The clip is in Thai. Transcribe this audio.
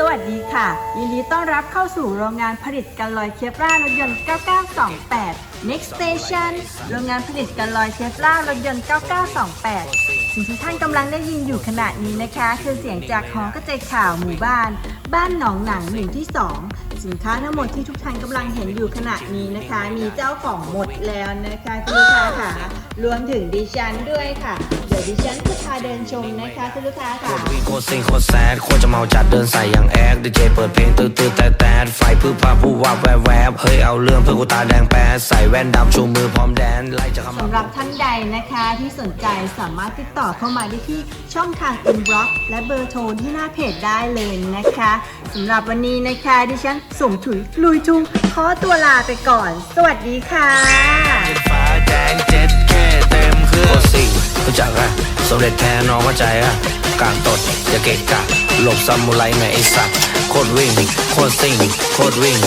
สวัสดีค่ะ ยินดีต้อนรับเข้าสู่โรงงานผลิตกันลอยเคปล่ารถยนต์ 9928 Next Station โรงงานผลิตกันลอยเคปล่ารถยนต์ 9928 สิ่งที่ท่านกำลังได้ยินอยู่ขณะนี้นะคะ คือเสียงจากหอกระจายข่าวหมู่บ้าน บ้านหนองหนังหนึ่งที่2 สินค้าทั้งหมดที่ทุกท่านกำลังเห็นอยู่ขณะนี้นะคะ มีเจ้าของหมดแล้วนะคะคุณลูกค้าค่ะรวมถึงดิฉันด้วยค่ะ เดี๋ยวดิฉันจะพาเดินชมนะคะคุณลูกค้าค่ะวิ่งโคตรซิงโคตรแซดโคตรจะเมาจัดเดินใส่อย่างแอคดีเจเปิดเพลงตื้อตื้อแต่แต่ไฟพื้พาผู้ว่าแวบแวบเฮ้ยเอาเรื่องเพื่อกูตาแดงแปดใส่แว่นดำชูมือพร้อมแดนไล่จะเข้ามา สำหรับท่านใดนะคะที่สนใจสามารถติดต่อเข้ามาได้ที่ช่องทาง inbox และเบอร์โทรที่หน้าเพจได้เลยนะคะสำหรับวันนี้นะคะดิฉันสมถุยลุยชุงขอตัวลาไปก่อน สวัสดีค่ะฟ้าแดงเจ็ดแค่เต็มเครื่องโคตรซิงรู้จักอะสมเด็จแท้น้องเข้าใจอะกลางตดอย่าเกะกะหลบซามูไรแม่ไอสัตว์โคตรวิ่งโคตรซิ่งโคตรวิ่ง